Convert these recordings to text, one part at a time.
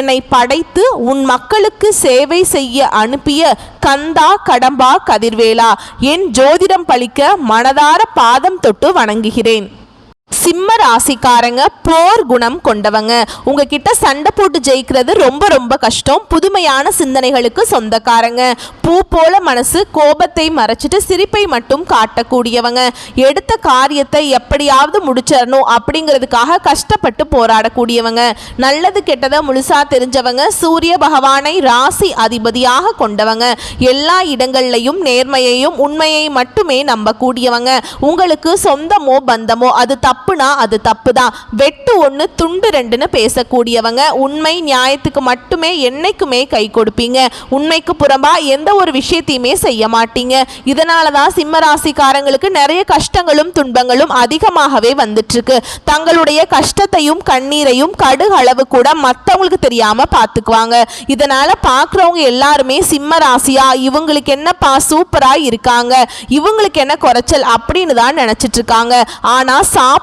என்னை படைத்து உன் மக்களுக்கு சேவை செய்ய அனுப்பிய கந்தா கடம்பா கதிர்வேலா என் ஜோதிடம் பழிக்க மனதார பாதம் தொட்டு வணங்குகிறேன். சிம்ம ராசிக்காரங்க போர் குணம் கொண்டவங்க. உங்ககிட்ட சண்டை போட்டு ஜெயிக்கிறது ரொம்ப ரொம்ப கஷ்டம். புதுமையான சிந்தனைகளுக்கு சொந்தக்காரங்க. பூ போல மனசு கோபத்தை மறைச்சிட்டு சிரிப்பை மட்டும் காட்டக்கூடியவங்க. எடுத்த காரியத்தை எப்படியாவது முடிச்சிடணும் அப்படிங்கிறதுக்காக கஷ்டப்பட்டு போராடக்கூடியவங்க. நல்லது கெட்டதை முழுசா தெரிஞ்சவங்க சூரிய பகவானை ராசி அதிபதியாக கொண்டவங்க. எல்லா இடங்கள்லையும் நேர்மையையும் உண்மையை மட்டுமே நம்பக்கூடியவங்க. உங்களுக்கு சொந்தமோ பந்தமோ அது தப்புனா அது தப்பு தான் வெட்டு ஒன்று துண்டு ரெண்டுன்னு பேசக்கூடியவங்க உண்மை நியாயத்துக்கு மட்டுமே என்னைக்குமே கை கொடுப்பீங்க. உண்மைக்கு புறம்பா எந்த ஒரு விஷயத்தையுமே செய்ய மாட்டீங்க. இதனால தான் சிம்ம ராசிக்காரங்களுக்கு நிறைய கஷ்டங்களும் துன்பங்களும் அதிகமாகவே வந்துட்டுருக்கு. தங்களுடைய கஷ்டத்தையும் கண்ணீரையும் கடுகளவு அளவு கூட மற்றவங்களுக்கு தெரியாம பார்த்துக்குவாங்க இதனால பார்க்குறவங்க எல்லாருமே சிம்ம ராசியா இவங்களுக்கு என்னப்பா சூப்பரா இருக்காங்க இவங்களுக்கு என்ன குறைச்சல் அப்படின்னு தான் நினைச்சிட்டு இருக்காங்க. ஆனா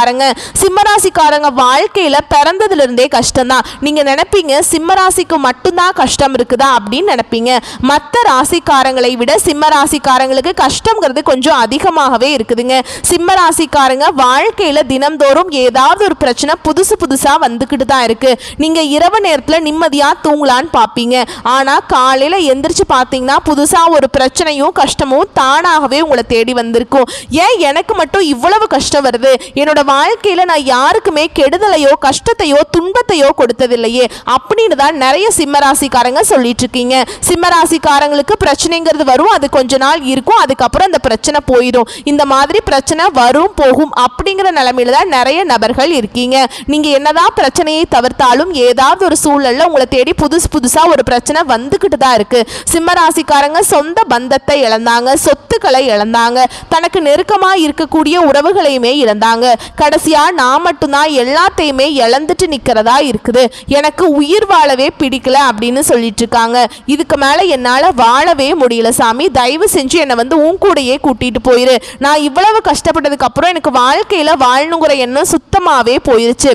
ராசிக்காரங்க சிம்மராசிக்காரங்க வாழ்க்கையில பிறந்ததுல இருந்தே கஷ்டம்தான். நீங்க நினைப்பீங்க சிம்மராசிக்கு மட்டும்தான் கஷ்டம் இருக்குதா அப்படின்னு நினைப்பீங்க. மற்ற ராசிக்காரங்களை விட சிம்ம ராசிக்காரங்களுக்கு கஷ்டங்கிறது கொஞ்சம் அதிகமாகவே இருக்குதுங்க. சிம்ம ராசிக்காரங்க வாழ்க்கையில தினம்தோறும் ஏதாவது ஒரு பிரச்சனை புதுசு புதுசா வந்துக்கிட்டு தான் இருக்கு. நீங்க இரவு நேரத்துல நிம்மதியா தூங்கலான்னு பார்ப்பீங்க ஆனா காலையில எந்திரிச்சு பார்த்தீங்கன்னா புதுசா ஒரு பிரச்சனையும் கஷ்டமும் தானாகவே உங்களை தேடி வந்திருக்கும். ஏன் எனக்கு மட்டும் இவ்வளவு கஷ்டம் வருது? என்னோட வாழ்க்கையில நான் யாருக்குமே கெடுதலையோ கஷ்டத்தையோ துன்பத்தையோ கொடுத்ததில்லையே. அப்படின்னு தான் நிறைய சிம்மராசிக்காரங்க சொல்லிட்டு இருக்கீங்க. சிம்மராசிக்காரங்களுக்கு பிரச்சனைங்கிறது வரும் அது கொஞ்ச நாள் இருக்கும் அதுக்கப்புறம் அந்த பிரச்சனை போயிடும். இந்த மாதிரி பிரச்சனை வரும் போகும் அப்படிங்கிற நிலைமையில தான் நிறைய நபர்கள் இருக்கீங்க. நீங்க என்னதான் பிரச்சனையை தவிர்த்தாலும் ஏதாவது ஒரு சூழல்ல உங்களை தேடி புதுசு புதுசா ஒரு பிரச்சனை வந்துகிட்டு தான் இருக்கு. சிம்மராசிக்காரங்க சொந்த பந்தத்தை இழந்தாங்க சொத்துக்களை இழந்தாங்க தனக்கு நெருக்கமா இருக்கக்கூடிய உறவுகளையுமே இழந்தாங்க. கடைசியா நான் மட்டும்தான் எல்லாத்தையுமே இழந்துட்டு நிக்கிறதா இருக்குது. எனக்கு உயிர் வாழவே பிடிக்கல அப்படின்னு சொல்லிட்டு இருக்காங்க. இதுக்கு மேல என்னால வாழவே முடியல சாமி. தயவு செஞ்சு என்னை வந்து உன் கூடயே கூட்டிட்டு போயிரு. நான் இவ்வளவு கஷ்டப்பட்டதுக்கு அப்புறம் எனக்கு வாழ்க்கையில வாழணுங்கிற எண்ணம் சுத்தமாவே போயிருச்சு.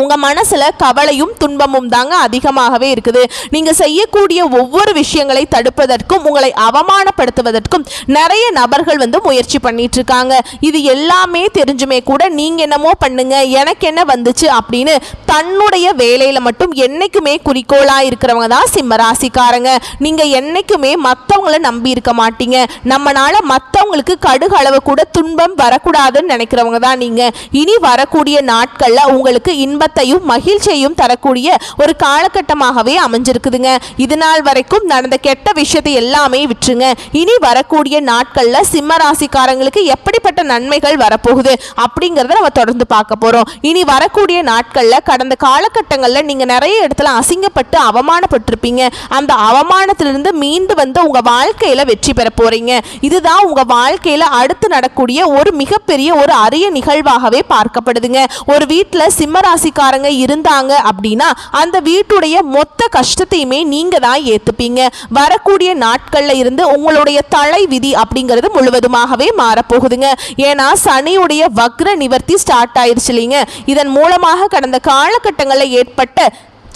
உங்கள் மனசில் கவலையும் துன்பமும் தாங்க அதிகமாகவே இருக்குது. நீங்கள் செய்யக்கூடிய ஒவ்வொரு விஷயங்களை தடுப்பதற்கும் உங்களை அவமானப்படுத்துவதற்கும் நிறைய நபர்கள் வந்து முயற்சி பண்ணிட்டு இருக்காங்க. இது எல்லாமே தெரிஞ்சுமே கூட நீங்கள் என்னமோ பண்ணுங்க எனக்கு என்ன வந்துச்சு அப்படின்னு தன்னுடைய வேலையில் மட்டும் என்னைக்குமே குறிக்கோளாக இருக்கிறவங்க தான் சிம்ம ராசிக்காரங்க. நீங்கள் என்றைக்குமே மற்றவங்கள நம்பி இருக்க மாட்டீங்க. நம்மளால் மற்றவங்களுக்கு கடுகு அளவு கூட துன்பம் வரக்கூடாதுன்னு நினைக்கிறவங்க தான் நீங்கள் இனி வரக்கூடிய நாட்களில் உங்களுக்கு இன்ப இன்பத்தையும் மகிழ்ச்சியையும் தரக்கூடிய ஒரு காலகட்டமாகவே அமைஞ்சிருக்குதுங்க. இது நாள் வரைக்கும் நடந்த கெட்ட விஷயத்தை எல்லாமே விட்டுருங்க இனி வரக்கூடிய நாட்கள்ல சிம்ம ராசிக்காரங்களுக்கு எப்படிப்பட்ட நன்மைகள் வரப்போகுது அப்படிங்கறத நம்ம தொடர்ந்து பார்க்க போறோம். இனி வரக்கூடிய நாட்கள்ல கடந்த காலகட்டங்கள்ல நீங்க நிறைய இடத்துல அசிங்கப்பட்டு அவமானப்பட்டிருப்பீங்க. அந்த அவமானத்திலிருந்து மீண்டு வந்து உங்க வாழ்க்கையில வெற்றி பெற போறீங்க. இதுதான் உங்க வாழ்க்கையில அடுத்து நடக்கூடிய ஒரு மிகப்பெரிய ஒரு அரிய நிகழ்வாகவே பார்க்கப்படுதுங்க. ஒரு வீட்டுல சிம்ம ராசிக்காரங்க இருந்தாங்க அப்படின்னா அந்த வீட்டுடைய மொத்த கஷ்டத்தையுமே நீங்க தான் ஏத்துப்பீங்க. வரக்கூடிய நாட்கள்ல இருந்து உங்களுடைய தலை விதி அப்படிங்கிறது முழுவதுமாகவே மாறப்போகுதுங்க. ஏன்னா சனியுடைய வக்ர நிவர்த்தி ஸ்டார்ட் ஆயிருச்சு இல்லைங்க. இதன் மூலமாக கடந்த காலகட்டங்களில் ஏற்பட்ட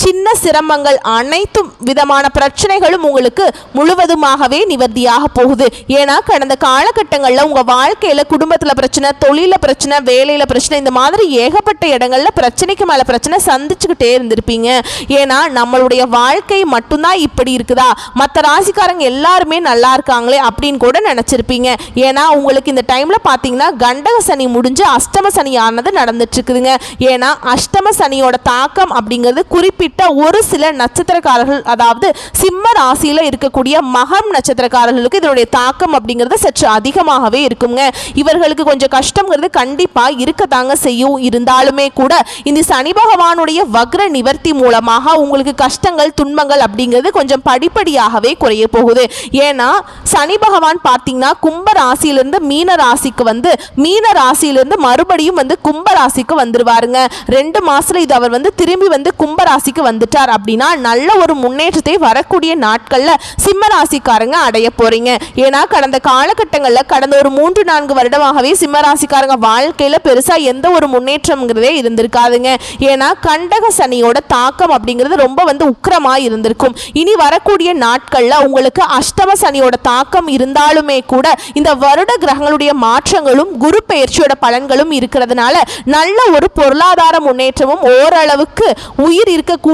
சின்ன சிரமங்கள் அனைத்தும் விதமான பிரச்சனைகளும் உங்களுக்கு முழுவதுமாகவே நிவர்த்தியாக போகுது. ஏன்னா கடந்த காலகட்டங்களில் உங்கள் வாழ்க்கையில் குடும்பத்தில் பிரச்சனை தொழிலில் பிரச்சனை வேலையில் பிரச்சனை இந்த மாதிரி ஏகப்பட்ட இடங்களில் பிரச்சனைக்கு மேலே பிரச்சனை சந்திச்சுக்கிட்டே இருந்திருப்பீங்க. ஏன்னா நம்மளுடைய வாழ்க்கை மட்டும்தான் இப்படி இருக்குதா? மற்ற ராசிக்காரங்க எல்லாருமே நல்லா இருக்காங்களே அப்படின்னு கூட நினச்சிருப்பீங்க. ஏன்னா உங்களுக்கு இந்த டைமில் பார்த்தீங்கன்னா கண்டக சனி முடிஞ்சு அஷ்டம சனி ஆனது நடந்துட்டு இருக்குதுங்க. ஏன்னா அஷ்டம சனியோட தாக்கம் அப்படிங்கிறது குறிப்பிட்ட ஒரு சில நட்சத்திரக்காரர்கள் அதாவது சிம்ம ராசியில் இருக்கக்கூடிய மகம் நட்சத்திரக்காரர்களுக்கு இதனுடைய தாக்கம் அப்படிங்கிறது சற்று அதிகமாகவே இருக்குங்க. இவர்களுக்கு கொஞ்சம் கஷ்டங்கிறது கண்டிப்பாக இருக்கத்தாங்க செய்யும் இருந்தாலுமே கூட இந்த சனி பகவானுடைய வக்ர நிவர்த்தி மூலமாக உங்களுக்கு கஷ்டங்கள் துன்பங்கள் அப்படிங்கிறது கொஞ்சம் படிப்படியாகவே குறைய போகுது. ஏன்னா சனி பகவான் பார்த்தீங்கன்னா கும்ப ராசியிலிருந்து மீன ராசிக்கு வந்து மீன ராசியிலிருந்து மறுபடியும் வந்து கும்ப ராசிக்கு வந்துருவாருங்க. ரெண்டு மாசத்துல இது அவர் வந்து திரும்பி வந்து கும்ப ராசிக்கு வந்துட்டார் அப்படின்னா நல்ல ஒரு முன்னேற்றத்தை வரக்கூடிய நாட்கள்ல சிம்ம ராசிக்காரங்க அடைய போறீங்க. ஏன்னா கடந்த காலகட்டங்களில் கடந்த ஒரு மூன்று நான்கு வருடமாகவே சிம்ம ராசிக்காரங்க வாழ்க்கையில பெருசா எந்த ஒரு முன்னேற்றம்ங்கிறதே இருந்திருக்காதுங்க. ஏன்னா கண்டக சனியோட தாக்கம் அப்படிங்கிறது ரொம்ப வந்து உக்கிரமா இருந்திருக்கும். இனி வரக்கூடிய நாட்கள்ல உங்களுக்கு அஷ்டம சனியோட தாக்கம் இருந்தாலுமே கூட இந்த வருட கிரகங்களுடைய மாற்றங்களும் குரு பெயர்ச்சியோட பலன்களும் இருக்கிறதுனால நல்ல ஒரு பொருளாதார முன்னேற்றமும் ஓரளவுக்கு உயிர் இருக்கக்கூடிய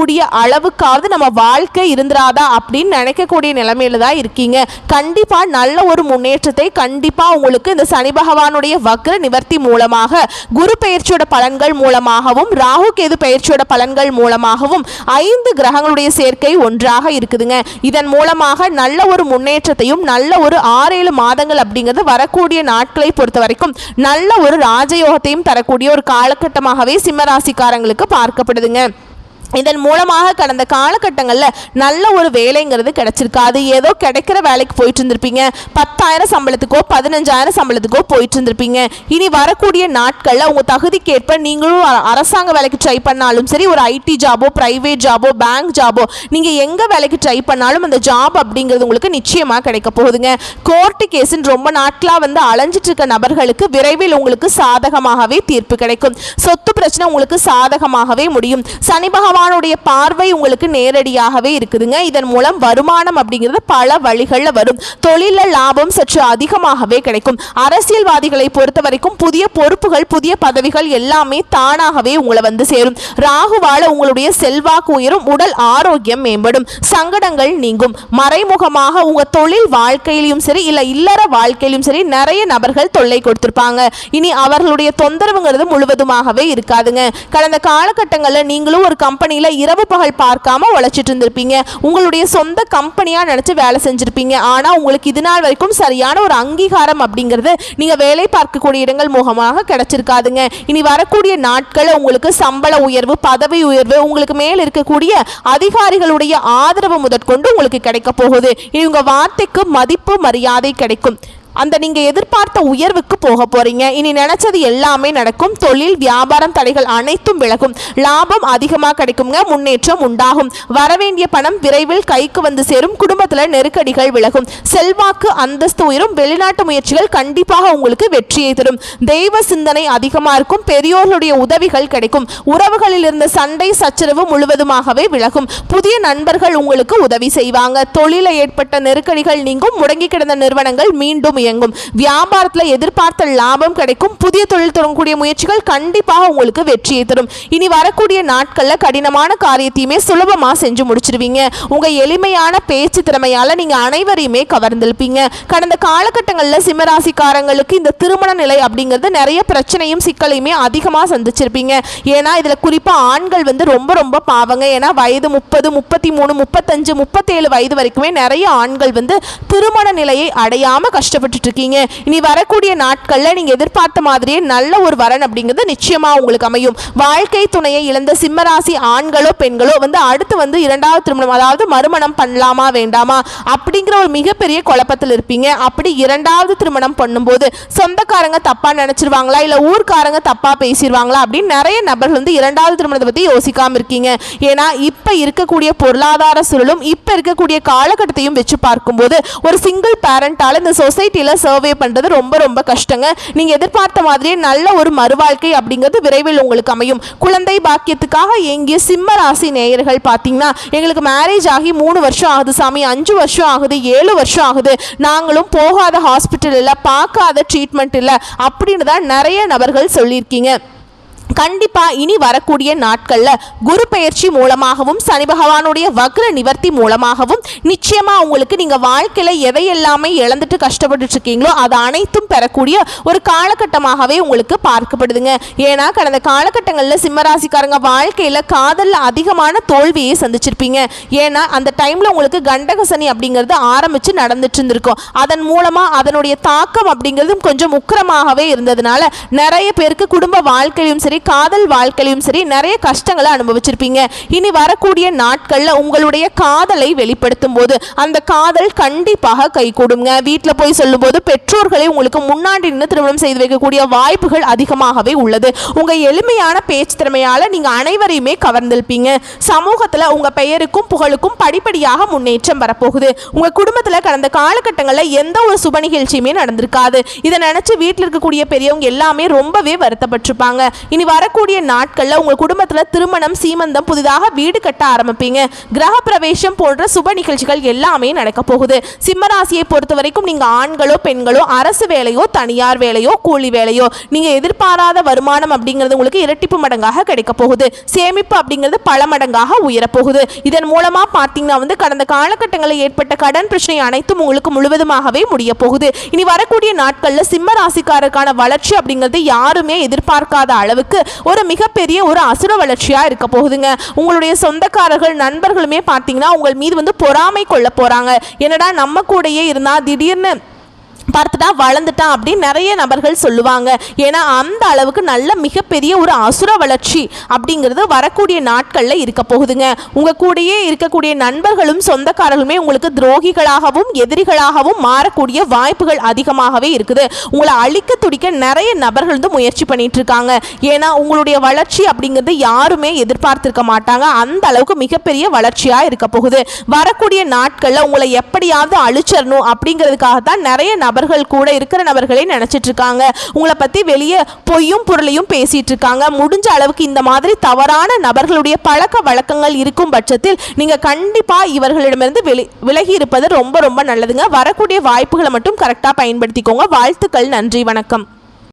அளவுக்காவது நம்ம வாழ்க்கை இருந்துராதா அப்படின்னு நினைக்கக்கூடிய நிலைமையில தான் இருக்கீங்க. கண்டிப்பாக நல்ல ஒரு முன்னேற்றத்தை கண்டிப்பாக உங்களுக்கு இந்த சனி பகவானுடைய வக்ர நிவர்த்தி மூலமாக குரு பெயர்ச்சியோட பலன்கள் மூலமாகவும் ராகு கேது பெயர்ச்சியோட பலன்கள் மூலமாகவும் ஐந்து கிரகங்களுடைய சேர்க்கை ஒன்றாக இருக்குதுங்க. இதன் மூலமாக நல்ல ஒரு முன்னேற்றத்தையும் நல்ல ஒரு ஆறேழு மாதங்கள் அப்படிங்கிறது வரக்கூடிய நாட்களை பொறுத்த வரைக்கும் நல்ல ஒரு ராஜயோகத்தையும் தரக்கூடிய ஒரு காலகட்டமாகவே சிம்மராசிக்காரங்களுக்கு பார்க்கப்படுதுங்க. இதன் மூலமாக கடந்த காலகட்டங்களில் நல்ல ஒரு வேலைங்கிறது கிடைச்சிருக்காது ஏதோ கிடைக்கிற வேலைக்கு போயிட்டு இருந்திருப்பீங்க பத்தாயிரம் சம்பளத்துக்கோ பதினஞ்சாயிரம் சம்பளத்துக்கோ போயிட்டு இருந்திருப்பீங்க இனி வரக்கூடிய நாட்களில் உங்கள் தகுதிக்கேற்ப நீங்களும் அரசாங்க வேலைக்கு ட்ரை பண்ணாலும் சரி ஒரு ஐடி ஜாபோ ப்ரைவேட் ஜாபோ பேங்க் ஜாபோ நீங்கள் எங்கே வேலைக்கு ட்ரை பண்ணாலும் அந்த ஜாப் அப்படிங்கிறது உங்களுக்கு நிச்சயமாக கிடைக்க போகுதுங்க. கோர்ட்டு கேஸுன்னு ரொம்ப நாட்களாக வந்து அலைஞ்சிட்டு இருக்க நபர்களுக்கு விரைவில் உங்களுக்கு சாதகமாகவே தீர்ப்பு கிடைக்கும். சொத்து பிரச்சனை உங்களுக்கு சாதகமாகவே முடியும். சனி பகவானுடைய பார்வை உங்களுக்கு நேரடியாகவே இருக்குதுங்க. இதன் மூலம் வருமானம் அப்படிங்கிறது பல வழிகளில் வரும். தொழிலில் லாபம் சற்று அதிகமாகவே கிடைக்கும். அரசியல்வாதிகளை பொறுத்த வரைக்கும் புதிய பொறுப்புகள் புதிய பதவிகள் எல்லாமே தானாகவே உங்களை வந்து சேரும். ராகுவால உங்களுடைய செல்வாக்கு உயரும் உடல் ஆரோக்கியம் மேம்படும் சங்கடங்கள் நீங்கும். மறைமுகமாக உங்க தொழில் வாழ்க்கையிலும் சரி இல்ல இல்லற வாழ்க்கையிலும் சரி நிறைய நபர்கள் தொல்லை கொடுத்திருப்பாங்க. இனி அவர்களுடைய தொந்தரவுங்கிறது முழுவதுமாகவே இருக்காதுங்க. கடந்த காலகட்டங்களில் நீங்களும் ஒரு கம்பெனி கம்பெனியில் இரவு பகல் பார்க்காம உழைச்சிட்டு இருந்திருப்பீங்க. உங்களுடைய சொந்த கம்பெனியாக நினச்சி வேலை செஞ்சுருப்பீங்க. ஆனால் உங்களுக்கு இது நாள் வரைக்கும் சரியான ஒரு அங்கீகாரம் அப்படிங்கிறது நீங்கள் வேலை பார்க்கக்கூடிய இடங்கள் மூலமாக கிடைச்சிருக்காதுங்க. இனி வரக்கூடிய நாட்களில் உங்களுக்கு சம்பள உயர்வு பதவி உயர்வு உங்களுக்கு மேல் இருக்கக்கூடிய அதிகாரிகளுடைய ஆதரவு முதற்கொண்டு உங்களுக்கு கிடைக்க போகுது. இனி உங்கள் வார்த்தைக்கு மதிப்பு மரியாதை கிடைக்கும். அந்த நீங்கள் எதிர்பார்த்த உயர்வுக்கு போக போகிறீங்க இனி நினைச்சது எல்லாமே நடக்கும். தொழில் வியாபாரம் தடைகள் அனைத்தும் விலகும். லாபம் அதிகமாக கிடைக்குங்க. முன்னேற்றம் உண்டாகும். வரவேண்டிய பணம் விரைவில் கைக்கு வந்து சேரும். குடும்பத்தில் நெருக்கடிகள் விலகும். செல்வாக்கு அந்தஸ்து உயரும். வெளிநாட்டு முயற்சிகள் கண்டிப்பாக உங்களுக்கு வெற்றியை தரும். தெய்வ சிந்தனை அதிகமாக இருக்கும். பெரியோர்களுடைய உதவிகள் கிடைக்கும். உறவுகளில் இருந்த சண்டை சச்சரவு முழுவதுமாகவே விலகும். புதிய நண்பர்கள் உங்களுக்கு உதவி செய்வாங்க. தொழில ஏற்பட்ட நெருக்கடிகள் நீங்கும். முடங்கி கிடந்த நிறுவனங்கள் மீண்டும் இயங்கும். வியாபாரத்தில் எதிர்பார்த்த லாபம் கிடைக்கும். புதிய தொழில் தொடங்கக்கூடிய முயற்சிகள் கண்டிப்பாக உங்களுக்கு வெற்றியை தரும். இனி வரக்கூடிய நாட்களில் கடினமான காரியத்தையுமே சுலபமாக செஞ்சு முடிச்சிருவீங்க. உங்க எளிமையான பேச்சு திறமையால நீங்க அனைவரையுமே கவர்ந்திருப்பீங்க கடந்த காலகட்டங்களில் சிம்மராசிக்காரங்களுக்கு இந்த திருமண நிலை அப்படிங்கிறது நிறைய பிரச்சனையும் சிக்கலையுமே அதிகமாக சந்திச்சிருப்பீங்க. ஏன்னா இதில் குறிப்பாக ஆண்கள் வந்து ரொம்ப ரொம்ப பாவங்க. ஏன்னா வயது முப்பது முப்பத்தி மூணு முப்பத்தஞ்சு முப்பத்தேழு வயது வரைக்குமே நிறைய ஆண்கள் வந்து திருமண நிலையை அடையாம கஷ்டப்பட்டு இருக்கீங்க இனி வரக்கூடிய நாட்களில் நீங்க எதிர்பார்த்த மாதிரியே நல்ல ஒரு வரன் அப்படிங்கிறது நிச்சயமா உங்களுக்கு அமையும். வாழ்க்கை துணையை இழந்த சிம்மராசி ஆண்களோ பெண்களோ வந்து அடுத்து வந்து இரண்டாவது திருமணம் அதாவது மறுமணம் பண்ணலாமா வேண்டாமா அப்படிங்கிற ஒரு மிகப்பெரிய குழப்பத்தில் இருப்பீங்க. அப்படி இரண்டாவது திருமணம் பண்ணும்போது சொந்தக்காரங்க தப்பா நினைச்சிருவாங்களா இல்ல ஊர்க்காரங்க தப்பா பேசிடுவாங்களா அப்படின்னு நிறைய நபர்கள் வந்து இரண்டாவது திருமணத்தை பத்தி யோசிக்காம இருக்கீங்க. ஏன்னா இப்ப இருக்கக்கூடிய பொருளாதார சூழலும் இப்ப இருக்கக்கூடிய காலகட்டத்தையும் வச்சு பார்க்கும்போது ஒரு சிங்கிள் பேரண்டால இந்த சொசைட்டி வாழ்க்கையில் சர்வே பண்ணுறது ரொம்ப ரொம்ப கஷ்டங்க. நீங்கள் எதிர்பார்த்த மாதிரியே நல்ல ஒரு மறுவாழ்க்கை அப்படிங்கிறது விரைவில் உங்களுக்கு அமையும். குழந்தை பாக்கியத்துக்காக ஏங்கிய சிம்ம ராசி நேயர்கள் பார்த்தீங்கன்னா எங்களுக்கு மேரேஜ் ஆகி மூணு வருஷம் ஆகுது சாமி. அஞ்சு வருஷம் ஆகுது ஏழு வருஷம் ஆகுது. நாங்களும் போகாத ஹாஸ்பிட்டல் இல்லை பார்க்காத ட்ரீட்மெண்ட் இல்லை அப்படின்னு தான் நிறைய நபர்கள் சொல்லியிருக்கீங்க. கண்டிப்பா இனி வரக்கூடிய நாட்கள்ல குரு பெயர்ச்சி மூலமாகவும் சனி பகவானுடைய வக்ர நிவர்த்தி மூலமாகவும் நிச்சயமா உங்களுக்கு நீங்க வாழ்க்கையில எதையெல்லாமே இழந்துட்டு கஷ்டப்பட்டுட்டு இருக்கீங்களோ அது அனைத்தும் பெறக்கூடிய ஒரு காலகட்டமாகவே உங்களுக்கு பார்க்கப்படுதுங்க. ஏன்னா கடந்த காலகட்டங்களில் சிம்மராசிக்காரங்க வாழ்க்கையில் காதலில் அதிகமான தோல்வியை சந்திச்சிருப்பீங்க. ஏன்னா அந்த டைமில் உங்களுக்கு கண்டக சனி அப்படிங்கிறது ஆரம்பித்து நடந்துட்டு இருந்திருக்கும் அதன் மூலமாக அதனுடைய தாக்கம் அப்படிங்கிறதும் கொஞ்சம் உக்கிரமாகவே இருந்ததுனால நிறைய பேருக்கு குடும்ப வாழ்க்கையிலும் சரி காதல் வாழ்க்கையிலும் சரி நிறைய கஷ்டங்களை அனுபவிச்சிருப்பீங்க. இனி வரக்கூடிய நாட்களில் உங்களுடைய காதலை வெளிப்படுத்தும் போது அந்த காதல் கண்டிப்பாக கை கொடுங்க. வீட்டில் போய் சொல்லும்போது பெற்றோர்களை உங்களுக்கு முன்னாடி நின்று திருமணம் செய்து வைக்கக்கூடிய வாய்ப்புகள் அதிகமாகவே உள்ளது. உங்கள் எளிமையான பேச்சு திறமையால் நீங்கள் அனைவரையுமே கவர்ந்திருப்பீங்க. சமூகத்தில் உங்கள் பெயருக்கும் புகழுக்கும் படிப்படியாக முன்னேற்றம் வரப்போகுது. உங்கள் குடும்பத்தில் கடந்த காலகட்டங்களில் எந்த ஒரு சுப நிகழ்ச்சியுமே நடந்திருக்காது. இதை நினச்சி வீட்டில் இருக்கக்கூடிய பெரியவங்க எல்லாமே ரொம்பவே வருத்தப்பட்டிருப்பாங்க. இனி வரக்கூடிய நாட்களில் உங்கள் குடும்பத்தில் திருமணம் சீமந்தம் புதிதாக வீடு கட்ட ஆரம்பிப்பீங்க. கிரக பிரவேசம் போன்ற சுப நிகழ்ச்சிகள் எல்லாமே நடக்க போகுது. சிம்மராசியை பொறுத்த வரைக்கும் நீங்கள் ஆண்களோ பெண்களோ அரசு வேலையோ தனியார் வேலையோ கூலி வேலையோ நீங்கள் எதிர்பாராத வருமானம் அப்படிங்கிறது உங்களுக்கு இரட்டிப்பு மடங்காக கிடைக்க போகுது. சேமிப்பு அப்படிங்கிறது பல மடங்காக உயரப்போகுது இதன் மூலமாக பார்த்தீங்கன்னா வந்து கடந்த காலகட்டங்களில் ஏற்பட்ட கடன் பிரச்சனை அனைத்தும் உங்களுக்கு முழுவதுமாகவே முடிய போகுது. இனி வரக்கூடிய நாட்களில் சிம்ம ராசிக்காரருக்கான வளர்ச்சி அப்படிங்கிறது யாருமே எதிர்பார்க்காத அளவுக்கு ஒரு மிகப்பெரிய ஒரு அசுர வளர்ச்சியாக இருக்க போகுதுங்க. உங்களுடைய சொந்தக்காரர்கள் நண்பர்களுமே பார்த்தீங்கன்னா உங்கள் மீது வந்து பொறாமை கொள்ள போகிறாங்க என்னடா நம்ம கூடயே இருந்தால் திடீர்னு பார்த்துட்டா வளர்ந்துட்டான் அப்படின்னு நிறைய நபர்கள் சொல்லுவாங்க. ஏன்னா அந்த அளவுக்கு நல்ல மிகப்பெரிய ஒரு அசுர வளர்ச்சி அப்படிங்கிறது வரக்கூடிய நாட்களில் இருக்க போகுதுங்க. உங்கள் கூடயே இருக்கக்கூடிய நண்பர்களும் சொந்தக்காரர்களுமே உங்களுக்கு துரோகிகளாகவும் எதிரிகளாகவும் மாறக்கூடிய வாய்ப்புகள் அதிகமாகவே இருக்குது. உங்களை அழிக்க துடிக்க நிறைய நபர்கள் வந்து முயற்சி பண்ணிட்டு இருக்காங்க. ஏன்னா உங்களுடைய வளர்ச்சி அப்படிங்கிறது யாருமே எதிர்பார்த்திருக்க மாட்டாங்க. அந்த அளவுக்கு மிகப்பெரிய வளர்ச்சியாக இருக்க போகுது. வரக்கூடிய நாட்களில் உங்களை எப்படியாவது அழிச்சிடணும் அப்படிங்கிறதுக்காக தான் நிறைய நபர் நபர்கள் கூட இருக்கிற நபர்களே நினைச்சிட்டு இருக்காங்க. உங்களை பத்தி வெளியே பொய்யும் பொருளையும் பேசிட்டு இருக்காங்க. முடிஞ்ச அளவுக்கு இந்த மாதிரி தவறான நபர்களுடைய பழக்க வழக்கங்கள் இருக்கும் பட்சத்தில் நீங்க கண்டிப்பா இவர்களிடமிருந்து வெளி விலகி இருப்பது ரொம்ப ரொம்ப நல்லதுங்க. வரக்கூடிய வாய்ப்புகளை மட்டும் கரெக்டாக பயன்படுத்திக்கோங்க. வாழ்த்துக்கள். நன்றி. வணக்கம்.